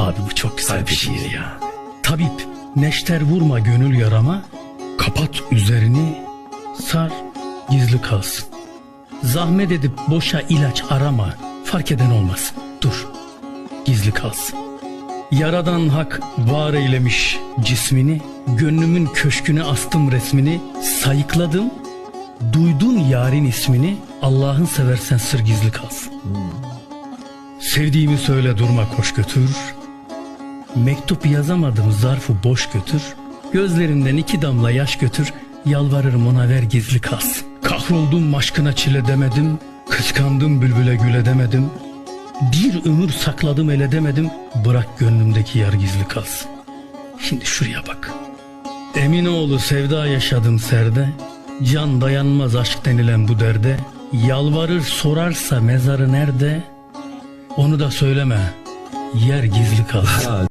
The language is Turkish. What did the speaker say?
Abi bu çok güzel bir şiir ya. Tabip neşter vurma gönül yarama, kapat üzerini, sar gizli kalsın. Zahmet edip boşa ilaç arama, fark eden olmaz. Dur, gizli kalsın. Yaradan hak var eylemiş cismini, gönlümün köşküne astım resmini, sayıkladım, duydun yarın ismini, Allah'ın seversen sır gizli kalsın. Sevdiğimi söyle durma koş götür, mektup yazamadım zarfı boş götür, gözlerinden iki damla yaş götür, yalvarırım ona ver gizli kalsın. Kahroldum aşkına çile demedim, kıskandım bülbüle güle demedim, bir ömür sakladım ele demedim Bırak gönlümdeki yar gizli kalsın. Şimdi şuraya bak. Eminoğlu sevda yaşadım serde Can dayanmaz aşk denilen bu derde. Yalvarır sorarsa mezarı nerede Onu da söyleme Yer gizli kalsın